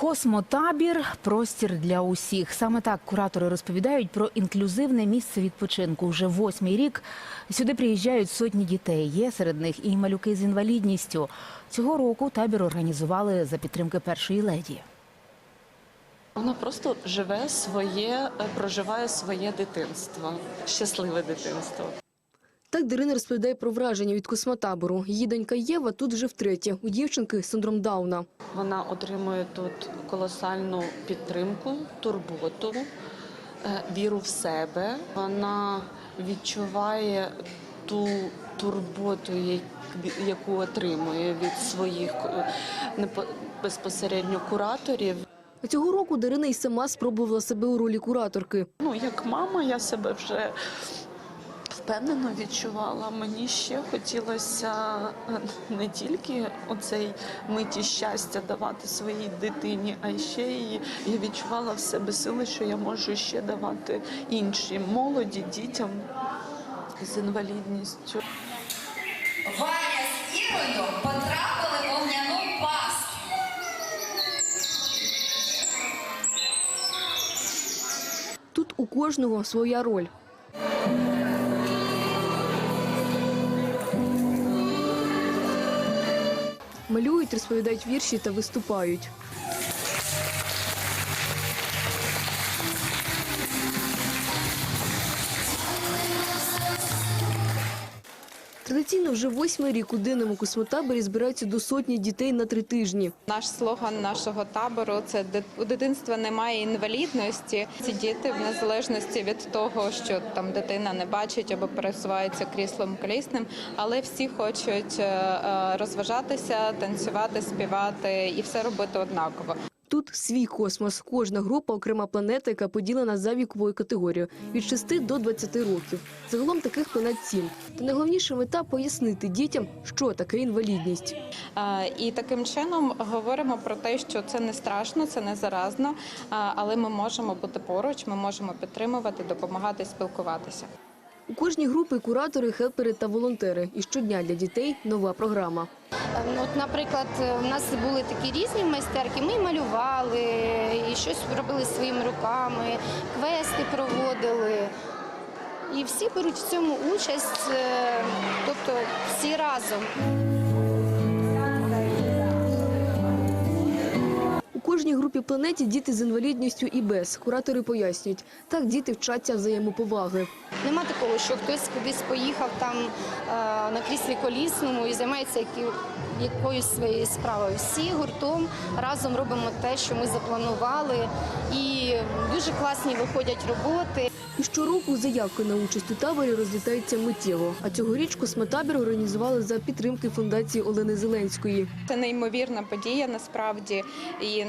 Космотабір простір для усіх. Саме так куратори розповідають про інклюзивне місце відпочинку. Вже восьмий рік сюди приїжджають сотні дітей. Є серед них і малюки з інвалідністю. Цього року табір організували за підтримки першої леді. Вона просто живе своє, проживає своє дитинство, щасливе дитинство. Так Дарина розповідає про враження від космотабору. Її донька Єва тут вже втретє. У дівчинки синдром Дауна. Вона отримує тут колосальну підтримку, турботу, е, віру в себе. Вона відчуває ту турботу, яку отримує від своїх е, безпосередньо кураторів. Цього року Дарина й сама спробувала себе у ролі кураторки. Ну, як мама, я себе вже впевнено відчувала. Мені ще хотілося е, не тільки оцей миті щастя давати своїй дитині, а ще її я відчувала в себе сили, що я можу ще давати іншій молоді, дітям з інвалідністю. Ваня з Ірою потрапили в вогняну пастку. Тут у кожного своя роль. Малюють, розповідають вірші та виступають. Традиційно вже восьмий рік у денному космотаборі збираються до сотні дітей на три тижні. Наш слоган нашого табору це «Ди- у дитинства немає інвалідності. Ці діти, в незалежності від того, що там дитина не бачить або пересувається кріслом колісним, але всі хочуть е, е, розважатися, танцювати, співати і все робити однаково. Тут свій космос. Кожна група окрема планета, яка поділена за віковою категорією від 6 до 20 років. Загалом таких планет 7. Та найголовніша мета пояснити дітям, що таке інвалідність. І таким чином говоримо про те, що це не страшно, це не заразно, але ми можемо бути поруч, ми можемо підтримувати, допомагати, спілкуватися. У кожній групі куратори, хелпери та волонтери. І щодня для дітей нова програма. От, наприклад, у нас були такі різні майстерки. Ми малювали, і щось робили своїми руками, квести проводили. І всі беруть в цьому участь, е, тобто всі разом. Групі планеті діти з інвалідністю і без. Куратори пояснюють, так діти вчаться взаємоповаги. Нема такого, що хтось кудись поїхав там е, на кріслі колісному і займається якоюсь своєю справою. Всі гуртом разом робимо те, що ми запланували, і дуже класні виходять роботи. І щороку заявки на участь у таборі розлітаються миттєво. А цьогоріч космотабір організували за підтримки фундації Олени Зеленської. Це неймовірна подія насправді, і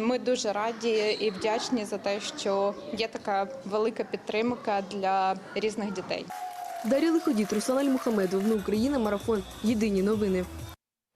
ми дуже раді і вдячні за те, що є така велика підтримка для різних дітей. Дар'я Лиходіт, Руслан Мухамедов. Україна. Марафон. Єдині новини.